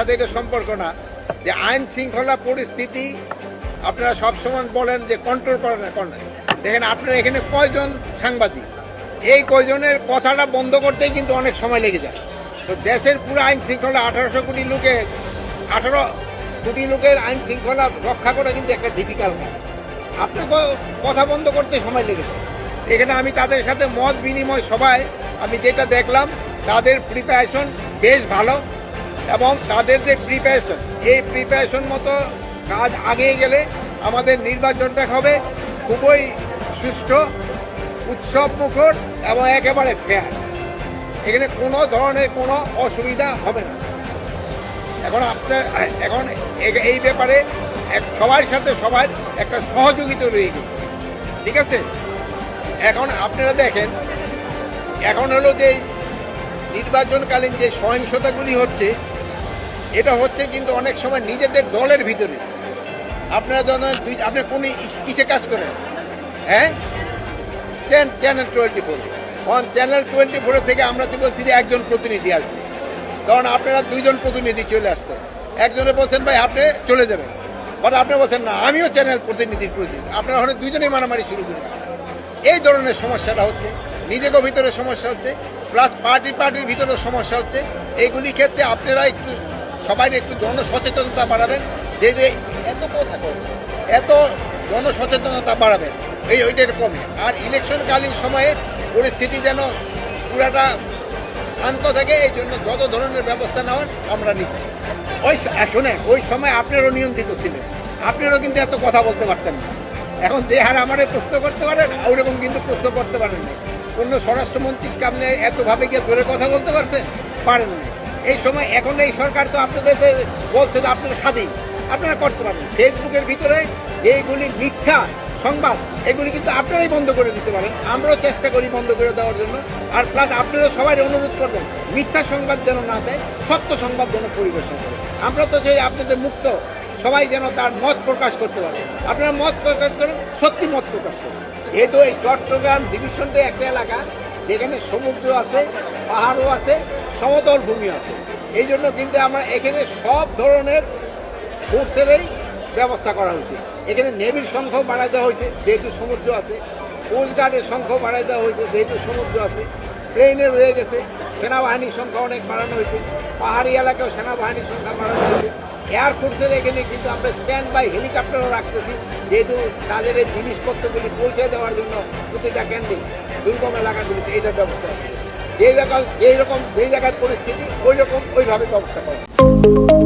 সাথে এটা সম্পর্ক না। যে আইন শৃঙ্খলা পরিস্থিতি আপনারা সবসময় বলেন যে কন্ট্রোল করে না করে না। দেখেন আপনারা এখানে কয়জন সাংবাদিক? এই কয়জনের কথাটা বন্ধ করতেই কিন্তু অনেক সময় লেগে যায়। তো দেশের পুরো আইন শৃঙ্খলা আঠারোশো কোটি লোকের, আঠারো কোটি লোকের আইন শৃঙ্খলা রক্ষা করা কিন্তু একটা ডিফিকাল্ট কাজ আপনাকে কথা বন্ধ করতে সময় লেগেছে এখানে আমি তাদের সাথে মত বিনিময় সবাই আমি যেটা দেখলাম, তাদের প্রিপারেশন বেশ ভালো। এবং তাদের যে প্রিপারেশন এই প্রিপারেশন মতো কাজ আগিয়ে গেলে আমাদের নির্বাচনটা হবে খুবই সুষ্ঠু উৎসব মুখর এবং একেবারে ফেয়ার এখানে কোনো ধরনের কোনো অসুবিধা হবে না। এখন আপনার, এখন এই ব্যাপারে এক, সবার সাথে সবার একটা সহযোগিতা রয়ে গেছে। ঠিক আছে? এখন আপনারা দেখেন, এখন হলো যে নির্বাচনকালীন যে সহিংসতাগুলি হচ্ছে এটা হচ্ছে কিন্তু অনেক সময় নিজেদের দলের ভিতরে। আপনারা যখন আপনি কোন কিসে কাজ করেন? হ্যাঁ? Channel twenty four on channel twenty ফোরের থেকে আমরা তো বলছি যে একজন প্রতিনিধি আসবে। কারণ আপনারা দুইজন প্রতিনিধি চলে আসছেন। একজনে বলছেন, ভাই, আপনি চলে যাবেন। বা আপনি বলছেন, না, আমিও চ্যানেল প্রতিনিধির প্রতিনিধি। আপনারা ওখানে দুইজনেই মারামারি শুরু করে দিচ্ছেন। এই ধরনের সমস্যাটা হচ্ছে। নিজেদের ভিতরে সমস্যা হচ্ছে, প্লাস পার্টি পার্টির ভিতরে সমস্যা হচ্ছে। এইগুলি ক্ষেত্রে আপনারা একটু সবাই একটু জনসচেতনতা বাড়াবেন। যে যে এত কথা করবেন এত জনসচেতনতা বাড়াবেন, এই ওইটার কমে। আর ইলেকশনকালীন সময়ে পরিস্থিতি যেন পুরাটা শান্ত থাকে, এই জন্য যত ধরনের ব্যবস্থা নেওয়ার আমরা নিচ্ছি। ওই স- শুনে ওই সময় আপনারও নিয়ন্ত্রিত ছিলেন। আপনারও কিন্তু এত কথা বলতে পারতেন না। এখন যে হার আমারে প্রশ্ন করতে পারেন ওইরকম কিন্তু প্রশ্ন করতে পারেন না। অন্য স্বরাষ্ট্রমন্ত্রীকে আপনি এতভাবে গিয়ে ধরে কথা বলতে পারতেন, পারেন না। এই সময় এখন এই সরকার তো আপনাদের বলছে যে আপনারা স্বাধীন, আপনারা করতে পারেন ফেসবুকের ভিতরে এইগুলি মিথ্যা সংবাদ, এগুলি কিন্তু আপনারাই বন্ধ করে দিতে পারেন। আমরাও চেষ্টা করি বন্ধ করে দেওয়ার জন্য। আর প্লাস আপনারাও সবাই অনুরোধ করবেন, মিথ্যা সংবাদ যেন না দেয়, সত্য সংবাদ যেন পরিবেশন করে। আমরা তো যে আপনাদের মুক্ত, সবাই যেন তার মত প্রকাশ করতে পারে। আপনারা মত প্রকাশ করেন, সত্যি মত প্রকাশ করেন। যেহেতু এই চট্টগ্রাম ডিভিশনটা একটা এলাকা, যেখানে সমুদ্র আছে, পাহাড়ও আছে সমতল ভূমি আছে। এই জন্য কিন্তু আমরা এখানে সব ধরনের ফোর্সেরই ব্যবস্থা করা হয়েছে। এখানে নেভির সংখ্যাও বাড়াই দেওয়া হয়েছে, যেহেতু সমুদ্র আছে। কোস্ট গার্ডের সংখ্যাও বাড়াই দেওয়া হয়েছে, যেহেতু সমুদ্র আছে। প্লেনে রয়ে গেছে, সেনাবাহিনীর সংখ্যা অনেক বাড়ানো হয়েছে। পাহাড়ি এলাকায় সেনাবাহিনীর সংখ্যা বাড়ানো হয়েছে। এয়ারফোর্সের এখানে কিন্তু আমরা স্ট্যান্ড বাই হেলিকপ্টারও রাখতেছি, যেহেতু তাদের এই জিনিসপত্রগুলি পৌঁছে দেওয়ার জন্য প্রতিটা কেন্দ্রে দুর্গম এলাকাগুলিতে এইটার ব্যবস্থা আছে রকম এই রকম যেই জায়গার পরিস্থিতি ওই রকম ওইভাবে ব্যবস্থা করা